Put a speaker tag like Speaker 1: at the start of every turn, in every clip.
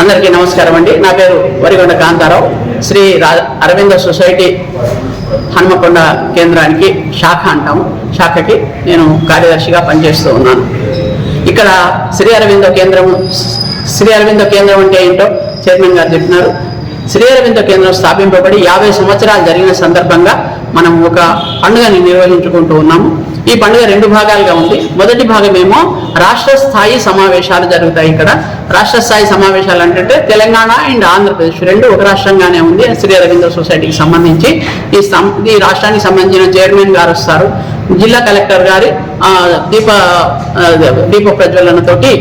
Speaker 1: అందరికీ నమస్కారం అండి. నా పేరు వరిగొండ కాంతారావు. శ్రీ అరవింద సొసైటీ హన్మకొండ కేంద్రానికి శాఖ అంటాము. శాఖకి నేను కార్యదర్శిగా పనిచేస్తూ ఉన్నాను. ఇక్కడ శ్రీ అరవింద కేంద్రం శ్రీ అరవింద కేంద్రం అంటే ఏంటో చైర్మన్ గారు చెప్పినారు. శ్రీ అరవింద కేంద్రం స్థాపింపబడి యాభై సంవత్సరాలు జరిగిన సందర్భంగా మనం ఒక పండుగని నిర్వహించుకుంటూ ఉన్నాము. ఈ పండుగ రెండు భాగాలుగా ఉంది. మొదటి భాగమేమో రాష్ట్ర స్థాయి సమావేశాలు జరుగుతాయి ఇక్కడ. రాష్ట్ర స్థాయి సమావేశాలు అంటే తెలంగాణ అండ్ ఆంధ్రప్రదేశ్ రెండు ఒక రాష్ట్రంగానే ఉంది. శ్రీ అరవింద సొసైటీకి సంబంధించి. ఈ సం ఈ రాష్ట్రానికి సంబంధించిన చైర్మన్ గారు వస్తారు. జిల్లా కలెక్టర్ గారి దీప దీప ప్రజ్వలనతోటి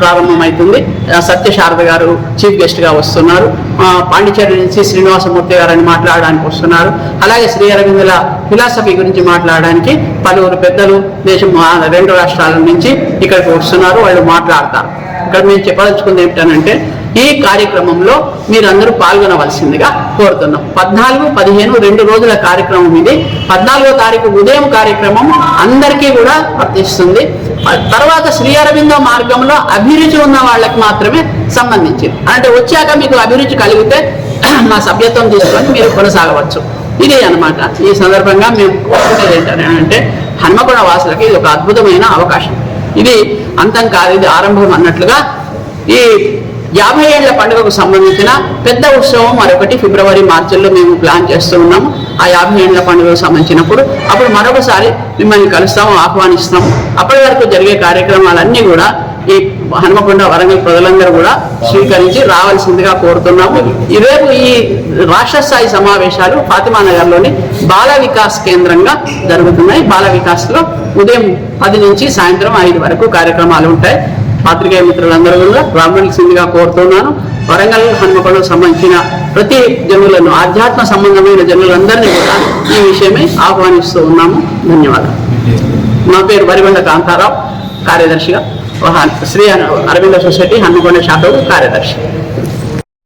Speaker 1: ప్రారంభమవుతుంది సత్య సత్యశారద గారు చీఫ్ గెస్ట్గా వస్తున్నారు. పాండిచేరి నుంచి శ్రీనివాసమూర్తి గారని మాట్లాడడానికి వస్తున్నారు. అలాగే శ్రీ అరవిందుల ఫిలాసఫీ గురించి మాట్లాడడానికి పలువురు పెద్దలు దేశం రెండు రాష్ట్రాల నుంచి ఇక్కడికి వస్తున్నారు. వాళ్ళు మాట్లాడతారు. ఇక్కడ మేము చెప్పదలుచుకుంది ఏమిటనంటే ఈ కార్యక్రమంలో మీరందరూ పాల్గొనవలసిందిగా కోరుతున్నాం. పద్నాలుగు పదిహేను రెండు రోజుల కార్యక్రమం ఇది. పద్నాలుగో తారీఖు ఉదయం కార్యక్రమం అందరికీ కూడా వర్తిస్తుంది. తర్వాత శ్రీ అరవిందో మార్గంలో అభిరుచి ఉన్న వాళ్ళకి మాత్రమే సంబంధించింది. అంటే వచ్చాక మీకు అభిరుచి కలిగితే మా సభ్యత్వం తీసుకొని మీరు కొనసాగవచ్చు. ఇదే అన్నమాట. ఈ సందర్భంగా మేము కోరుకునేది ఏంటంటే హన్మకొండ వాసులకి ఇది ఒక అద్భుతమైన అవకాశం. ఇది అంతం కాదు ఇది ఆరంభం అన్నట్లుగా ఈ యాభై ఏళ్ళ పండుగకు సంబంధించిన పెద్ద ఉత్సవం మరొకటి ఫిబ్రవరి మార్చిలో మేము ప్లాన్ చేస్తూ ఉన్నాము. ఆ యాభై ఏళ్ళ పండుగకు సంబంధించినప్పుడు అప్పుడు మరొకసారి మిమ్మల్ని కలుస్తాము ఆహ్వానిస్తాము. అప్పటి వరకు జరిగే కార్యక్రమాలన్నీ కూడా ఈ హనుమకొండ వరంగల్ ప్రజలందరూ కూడా స్వీకరించి రావాల్సిందిగా కోరుతున్నాము. ఈ రేపు ఈ రాష్ట్ర స్థాయి సమావేశాలు ఫాతిమా నగర్లోని బాల వికాస్ కేంద్రంగా జరుగుతున్నాయి. బాల వికాస్లో ఉదయం పది నుంచి సాయంత్రం ఐదు వరకు కార్యక్రమాలు ఉంటాయి. పాత్రికేయ మిత్రులందరూ కూడా రామల్సిందిగా కోరుతున్నాను. వరంగల్ హన్మకొండకు సంబంధించిన ప్రతి జనులను ఆధ్యాత్మ సంబంధమైన జనులందరినీ కూడా ఈ విషయమై ఆహ్వానిస్తూ ఉన్నాము. ధన్యవాదాలు. నా పేరు వరిగొండ కాంతారావు కార్యదర్శిగా. శ్రీ అరవింద సొసైటీ హన్మకొండ శాఖకు కార్యదర్శి.